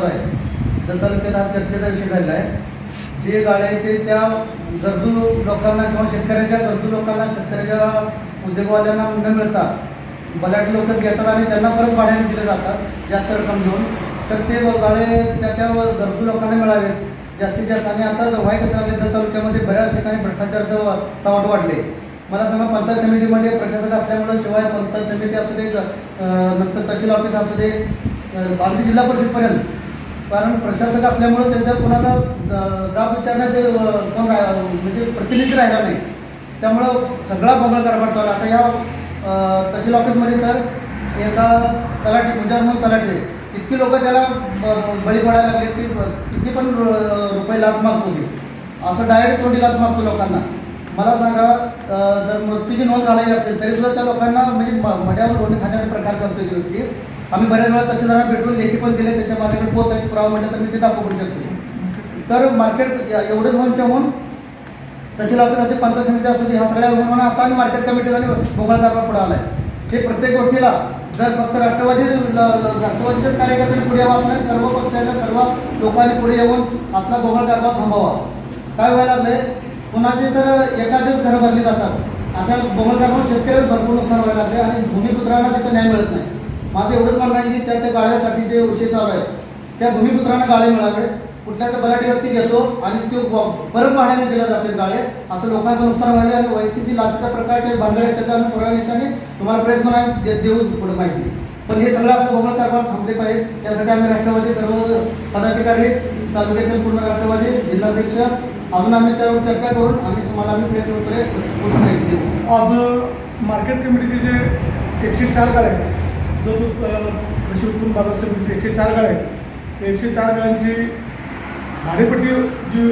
चालू आहे. जर तालुक्यात हा चर्चेचा विषय झालेला आहे. जे गाड्या आहेत ते त्या गरजू लोकांना किंवा शेतकऱ्याच्या गरजू लोकांना शेतकऱ्याच्या उद्योगवाल्यांना न मिळता बलाढ्य लोकच घेतात आणि त्यांना परत भाड्याने दिले जातात जास्त रक्कम घेऊन. तर ते गाडे त्या त्या गरजू लोकांना मिळावेत. जास्तीत जास्त. आणि आता व्हाय कसं लागले तर तालुक्यामध्ये बऱ्याच ठिकाणी भ्रष्टाचारचं सावट वाढले. मला सांगा पंचायत समितीमध्ये प्रशासक असल्यामुळं शिवाय पंचायत समिती असू दे नंतर तहसील ऑफिस असू दे अगदी जिल्हा परिषदपर्यंत कारण प्रशासक असल्यामुळं त्यांच्या कोणाला जाब विचारण्याचे कोण रा- म्हणजे प्रतिनिधी राहिला नाही. त्यामुळं सगळा बंगल कारभार चालू आता या तहसील ऑफिसमध्ये तर एका तलाठी गुजर म्हणून तलाठी इतकी लोक त्याला ब- बळी पडायला लागले की किती पण रु- रुपये लाच मागतो मी. असं डायरेक्ट तोंडी लाच मागतो लोकांना. मला सांगा जर मृत्यूची नोंद झालेली असेल तरी सुद्धा त्या लोकांना म्हणजे म- मड्यावर लोणी खाण्याचा प्रकार करतो ती व्यक्ती. आम्ही बऱ्याच वेळा तहसीलदारांना भेटून लेखी पण दिले त्याच्या माझ्याकडे पोच आहेत पुरावा म्हटलं तर मी ते दाखवू शकतो. तर मार्केट एवढंच होऊन होऊन तहसील ऑफिस असते पंचायत समिती असू दे ह्या सगळ्या म्हणून आता आणि मार्केट कमिटी आणि मोबाईल कारभार पुढे आहे हे प्रत्येक गोष्टीला जर फक्त राष्ट्रवादी राष्ट्रवादीच्या राष्ट्रवादीच्याच कार्यकर्त्यांनी पुढे यावं असणार नाही सर्व पक्षाच्या सर्व लोकांनी पुढे येऊन असला मोबाईल कारभार थांबावा. काय व्हायला लागलंय? कोणाचे तर एखादेच घरं भरली जातात. अशा मोबाईल कारभार शेतकऱ्याला भरपूर नुकसान व्हायला लागले आणि भूमिपुत्रांना त्याचा न्याय मिळत नाही. माझं एवढंच म्हणणं आहे की त्या त्या गाळ्यासाठी जे विषय चालू आहे त्या भूमिपुत्रांना गाळे मिळावे कुठल्या तर बराठी व्यक्ती घेतो आणि तो परत भाड्याने दिले जाते गाळे असं लोकांचं नुकसान व्हायला आणि वैयक्तिक जी लाचच्या प्रकारचे भानगड आहेत त्याचा आम्ही पुराव्या निशाने तुम्हाला प्रेस म्हणा दे- देऊ पुढे माहिती. पण हे सगळं असं बोगळ कारभार थांबले पाहिजे. यासाठी आम्ही राष्ट्रवादी सर्व पदाधिकारी तालुक्यातील पूर्ण राष्ट्रवादी जिल्हाध्यक्ष अजून आम्ही त्यावर चर्चा करून आणि तुम्हाला आम्ही प्रयत्न वगैरे पूर्ण माहिती देऊ. आज मार्केट कमिटीचे जे एकशे चार गाड्या आहेत जो कृषी उत्पन्न बाजार समितीचे एकशे चार गाड्या आहेत एकशे चार गाळ्यांची भाडेपट्टी जी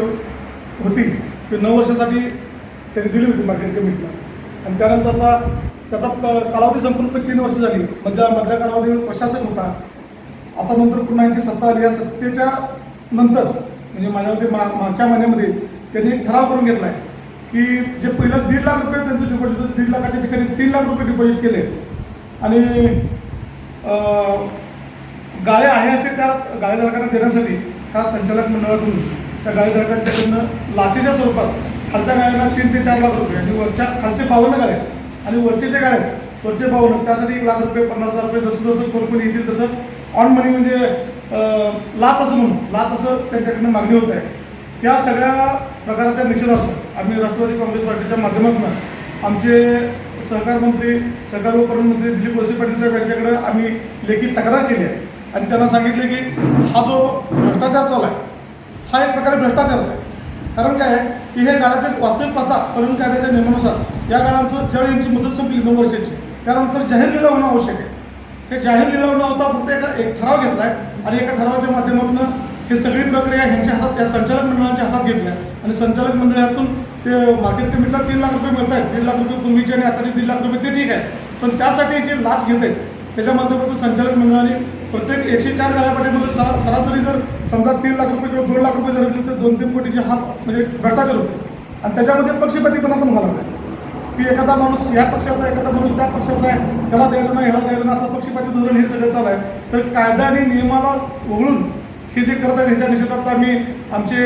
होती ती नऊ वर्षासाठी त्यांनी दिली होती मार्केट कमिटीला आणि त्यानंतर आता त्याचा कालावधी संपूर्ण तीन वर्ष झाली. मधल्या मधल्या कालावधीवर प्रशासक होता. आता नंतर पुन्हा यांची सत्ता आली. या सत्तेच्या नंतर म्हणजे माझ्यामध्ये मा मागच्या महिन्यामध्ये त्यांनी एक ठराव करून घेतला आहे की जे पहिलं दीड लाख रुपये त्यांचं डिपॉझिट होतं दीड लाखाच्या ठिकाणी तीन लाख रुपये डिपॉझिट केले. आणि गाळे आहे असे त्या गाळेधारकांना देण्यासाठी त्या संचालक मंडळातून त्या गाळेधारकांच्याकडनं लाचेच्या स्वरूपात खालच्या गाळ्यांना तीन ते चार लाख रुपये आणि वरच्या खालचे बावन्न गाळे आहेत. आणि वरचे जे गाळे आहेत वरचे बावन्न त्यासाठी एक लाख रुपये पन्नास हजार रुपये जसं जसं कोण येतील तसं ऑन मनी म्हणजे लाच असं म्हणून लाच असं त्यांच्याकडनं मागणी होत आहे त्या सगळ्या प्रकारच्या निषेधार्थ आम्ही राष्ट्रवादी काँग्रेस पार्टीच्या माध्यमातून आमचे सहकार मंत्री सहकार व मंत्री दिलीप वळसे पाटील साहेब यांच्याकडे आम्ही लेखी तक्रार केली आहे. आणि त्यांना सांगितले की हा जो भ्रष्टाचार चालू आहे हा एक प्रकारे भ्रष्टाचारच आहे. कारण काय आहे की हे गाळाचे वास्तविक पत्ता पणन कायद्याच्या नियमानुसार या गाळांचं ज्यावेळी यांची मुदत संपली नऊ वर्षाची. त्यानंतर जाहीर लिलाव होणं आवश्यक आहे. हे जाहीर लिलाव न होता फक्त एका एक ठराव घेतला आहे आणि एका ठरावाच्या माध्यमातून हे सगळी प्रक्रिया ह्यांच्या हातात या संचालक मंडळाच्या हातात घेतल्या आणि संचालक मंडळातून ते मार्केट कमिटीला तीन लाख रुपये मिळत आहेत दीड लाख रुपये पूर्वीचे आणि आताचे दीड लाख रुपये ते ठीक आहे पण त्यासाठी जे लाच घेत आहेत त्याच्या माध्यमातून संचालक मंडळाने प्रत्येक एकशे चार गाळ्यापाटीमध्ये सरा सरासरी जर समजा तीन लाख रुपये किंवा दोन लाख रुपये जर असतील तर दोन तीन कोटीचे हा म्हणजे भ्रष्टाचार होते. आणि त्याच्यामध्ये पक्षपातीपणा पण घालवला आहे की एखादा माणूस या पक्षाचा आहे एखादा माणूस त्या पक्षाचा आहे त्याला द्यायचं नाही ह्याला द्यायचं नाही असं पक्षपाती धोरण हे सगळं चालू आहे. तर कायदा आणि नियमाला वगळून हे जे करत आहेत ह्याच्या निषेधार्थ आम्ही आमचे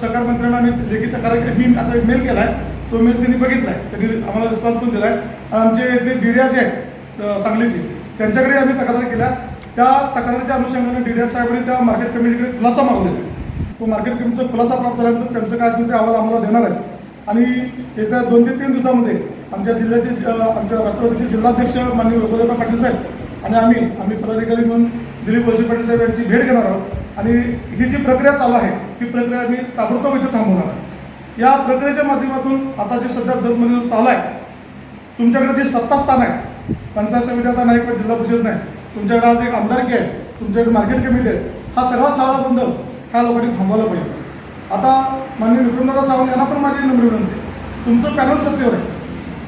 सहकार मंत्र्यांना आम्ही लेखी तक्रार मी आता एक मेल केला आहे तो मेल त्यांनी बघितला आहे त्यांनी आम्हाला रिस्पॉन्स पण दिला आहे आमचे जे डिडिया जे आहेत सांगलीचे त्यांच्याकडे आम्ही तक्रार केल्या. त्या तक्रारीच्या अनुषंगाने डिडिया साहेबांनी त्या मार्केट कमिटीकडे खुलासा मागवलेला आहे तो मार्केट कमिटीचा खुलासा प्राप्त झाल्यानंतर त्यांचं काय असेल ते अहवाल आम्हाला देणार आहे आणि येत्या दोन ते तीन दिवसामध्ये आमच्या जिल्ह्याचे आमच्या राष्ट्रवादीचे जिल्हाध्यक्ष माननीय वैभवदादा पाटील साहेब आणि आम्ही आम्ही पदाधिकारी म्हणून दिलीप वळसे पाटील साहेब यांची भेट घेणार आहोत. आणि ही जी प्रक्रिया चालू आहे ती प्रक्रिया आम्ही ताबडतोब इथे थांबवणार आहे. या प्रक्रियेच्या माध्यमातून आता जे सध्या जगमध्ये चालू आहे तुमच्याकडे जे सत्तास्थान आहे पंचायत समिती आता नाही किंवा जिल्हा परिषद नाही तुमच्याकडे आज एक आमदारकी आहे तुमच्याकडे मार्केट कमिटी आहे हा सगळा सारा बंद ह्या लोकांनी थांबवला पाहिजे. आता माननीय विक्रमदादा सावंत यांना पण माझी नम्र विनंती आहे. तुमचं पॅनल सत्तेवर आहे.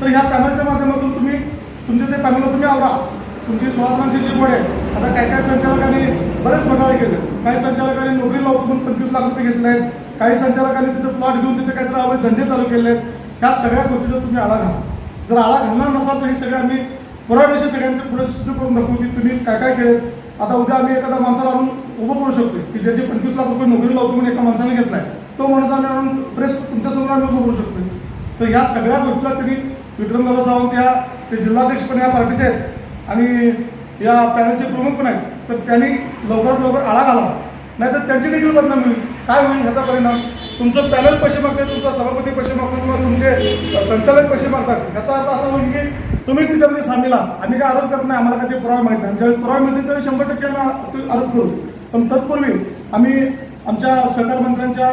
तर ह्या पॅनलच्या माध्यमातून तुम्ही तुमचे ते पॅनल तुम्ही आवरा. तुमची सोळा जी बोर्ड आहे आता काय काय संचालकांनी बरेच घोटाळे केले. काही संचालकांनी नोकरी लावून पण पंचवीस लाख रुपये घेतले आहेत. काही संचालकांनी तिथे प्लॉट घेऊन तिथे काहीतरी अवैध धंदे चालू केले आहेत. ह्या सगळ्या गोष्टीचा तुम्ही आळा घाला. जर आळा घालणार नसाल तर हे सगळे आम्ही पुराव्याशी सगळ्यांचे पुढे सिद्ध करून दाखवू की तुम्ही काय काय केले आता उद्या आम्ही एखादा माणसाला आणून उभं करू शकतो की ज्याची पंचवीस लाख रुपये नोकरी लावतो म्हणून एका माणसाने घेतलाय तो माणूस आम्ही आणून प्रेस तुमच्यासमोर आम्ही उभं करू शकतो तर या सगळ्या गोष्टीला त्यांनी विक्रमदादा सावंत या ते जिल्हाध्यक्ष पण या पार्टीचे आहेत. आणि या पॅनलचे प्रमुख पण आहेत. तर त्यांनी लवकरात लवकर आळा घाला नाहीतर त्यांची देखील बदनाम होईल. काय होईल ह्याचा परिणाम? तुमचं पॅनल पैसे मागते तुमचा सभापती पैसे मागतो किंवा तुमचे संचालक पैसे मागतात. ह्याचा अर्थ असा होईल की तुम्हीच तिच्यामध्ये म्हणजे सामील आहात. आम्ही काय आरोप करत नाही आम्हाला काही ते पुरावे माहीत नाही. ज्यावेळी पुरावे मिळतील त्यावेळी शंभर टक्के आम्ही आरोप करू. पण तत्पूर्वी आम्ही आमच्या सहकार मंत्र्यांच्या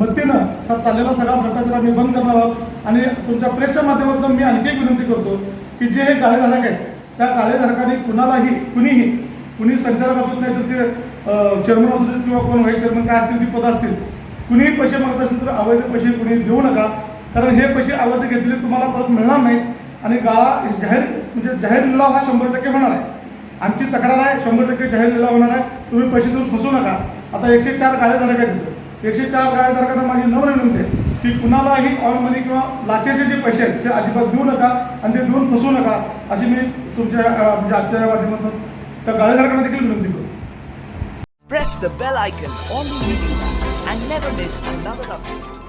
मदतीनं हा चाललेला सगळा भ्रष्टाचार आम्ही बंद करणार आहोत. आणि तुमच्या प्रेसच्या माध्यमातून मी आणखी एक विनंती करतो की जे हे गाळेधारक आहेत त्या काळेधारकाने कुणालाही कुणीही कुणी संचालक असू नाही तर ते चेअरमन असू देत किंवा कोण व्हाईस चेअरमन काय असतील ती पदं असतील. कुणीही पैसे मागत असेल तर अवैध पैसे कुणी देऊ नका. कारण हे पैसे अवैध घेतलेले तुम्हाला परत मिळणार नाही आणि गाळा जाहीर म्हणजे जाहीर लिलाव हा शंभर टक्के होणार आहे. आमची तक्रार आहे शंभर टक्के जाहीर लिलाव होणार आहे. तुम्ही पैसे देऊन फसू नका. आता एकशे चार गाळेधारक आहेत एकशे चार गाळेधारकांना माझी नम्र विनंती आहे. की कुणालाही ऑन मनी किंवा लाचेचे जे पैसे आहेत ते अजिबात देऊ नका आणि ते देऊन फसवू नका अशी मी तुमच्या म्हणजे आजच्या माध्यमातून त्या गाळेधारकांना देखील विनंती करतो Press the bell icon on the video and never miss another update.